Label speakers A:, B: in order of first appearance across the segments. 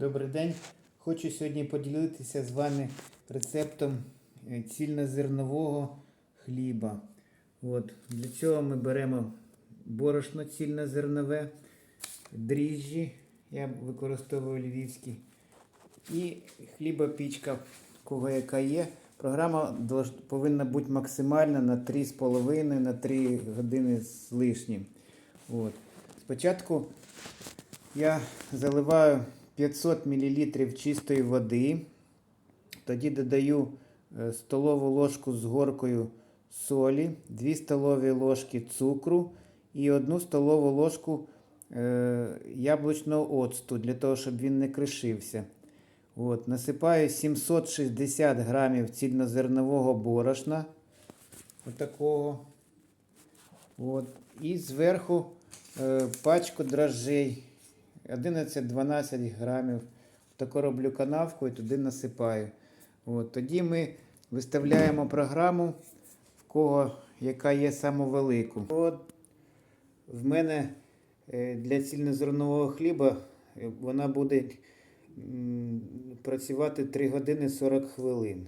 A: Добрий день. Хочу сьогодні поділитися з вами рецептом е, цільнозернового хліба. От. Для цього ми беремо борошно цільнозернове, дріжджі, я використовую львівські, і хлібопічка, кого яка є. Програма повинна бути максимальна на 3,5 на 3 години з лишнім. От. Спочатку я заливаю 500 мл чистої води, тоді додаю е, столову ложку з горкою солі, 2 столові ложки цукру і 1 столову ложку е, яблучного оцту, для того, щоб він не кришився. От, насипаю 760 грамів цільнозернового борошна. Отакого. От. І зверху е, пачку дрожжей 11-12 грамів. Таку роблю канавку і туди насипаю. От. Тоді ми виставляємо програму, в кого яка є самовелику. От в мене е, для цільнозернового хліба е, вона буде працювати 3 години 40 хвилин.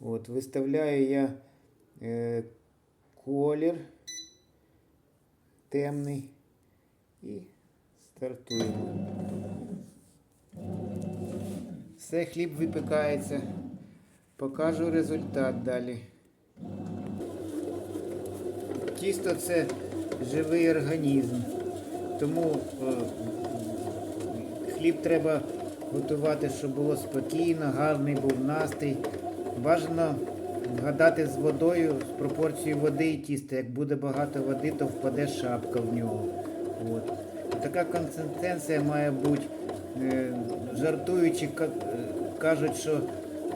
A: От, виставляю я е, колір темний і стартуємо. Все, хліб випікається. Покажу результат далі. Тісто це живий організм. Тому е, хліб треба готувати, щоб було спокійно, гарний був настрій. Бажано вгадати з водою, з пропорцією води і тіста. Як буде багато води, то впаде шапка в нього. От. Така консистенція має бути. Е, Жартуючи, кажуть, що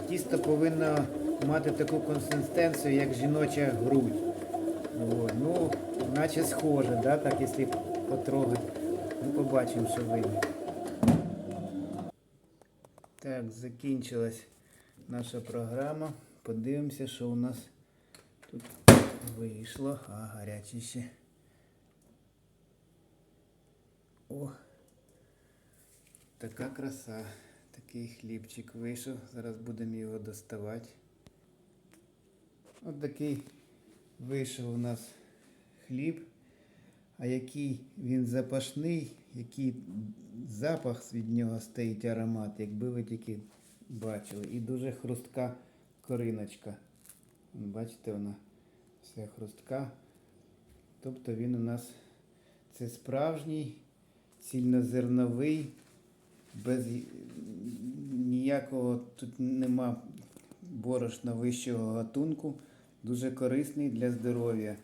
A: тісто повинно мати таку консистенцію, як жіноча грудь. От. Ну, наче схоже, да? так, якщо потрогати. Ну, побачимо, що вийде. Так, закінчилась наша програма. Подивимося, що у нас тут вийшло. А, гаряче ще. О, така краса. Такий хлібчик вийшов. Зараз будемо його доставати. От такий вийшов у нас хліб. А який він запашний, який запах від нього стоїть аромат, якби ви тільки бачили. І дуже хрустка кориночка. Бачите, вона вся хрустка. Тобто він у нас це справжній, цільнозерновий, без ніякого тут нема борошна вищого гатунку. Дуже корисний для здоров'я.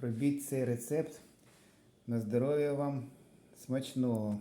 A: Робіть цей рецепт. На здоров'я вам смачного.